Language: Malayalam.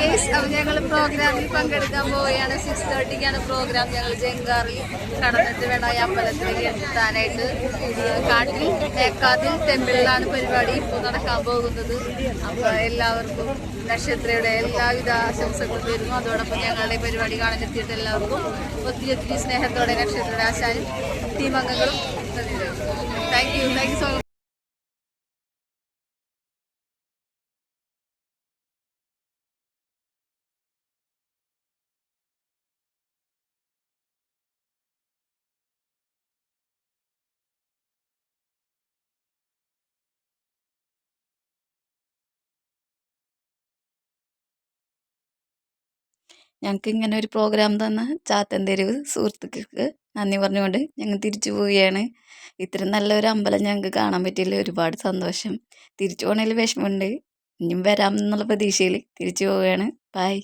ഗേസ് അപ്പം ഞങ്ങൾ പ്രോഗ്രാമിൽ പങ്കെടുക്കാൻ പോവുകയാണ്. സിക്സ് തേർട്ടിക്കാണ് പ്രോഗ്രാം. ഞങ്ങൾ ജങ്കാറിൽ കടന്നിട്ട് വേണം ഈ അമ്പലത്തിലേക്ക് എത്താനായിട്ട്. കാട്ടിൽ തേക്കാതിൽ ടെമ്പിളിലാണ് പരിപാടി ഇപ്പോൾ നടക്കാൻ പോകുന്നത്. അപ്പോൾ എല്ലാവർക്കും നക്ഷത്രയുടെ എല്ലാവിധ ആശംസകളും തരുന്നു. അതോടൊപ്പം ഞങ്ങളുടെ പരിപാടി കാണാൻ എത്തിയിട്ട് എല്ലാവർക്കും ഒത്തിരി ഒത്തിരി സ്നേഹത്തോടെ നക്ഷത്രയുടെ ആശാനും ടീം അംഗങ്ങളും thank you thank you so much ഞങ്ങൾക്ക് ഇങ്ങനെ ഒരു പ്രോഗ്രാം തന്ന ചാത്തൻ തെരുവ് സുഹൃത്തുക്കൾക്ക് നന്ദി പറഞ്ഞുകൊണ്ട് ഞങ്ങൾ തിരിച്ചു പോവുകയാണ്. ഇത്രയും നല്ലൊരു അമ്പലം ഞങ്ങൾക്ക് കാണാൻ പറ്റിയതിൽ ഒരുപാട് സന്തോഷം. തിരിച്ചു പോകണതിൽ വിഷമമുണ്ട്. ഇനിയും വരാം എന്നുള്ള പ്രതീക്ഷയിൽ തിരിച്ചു പോവുകയാണ്. ബായ്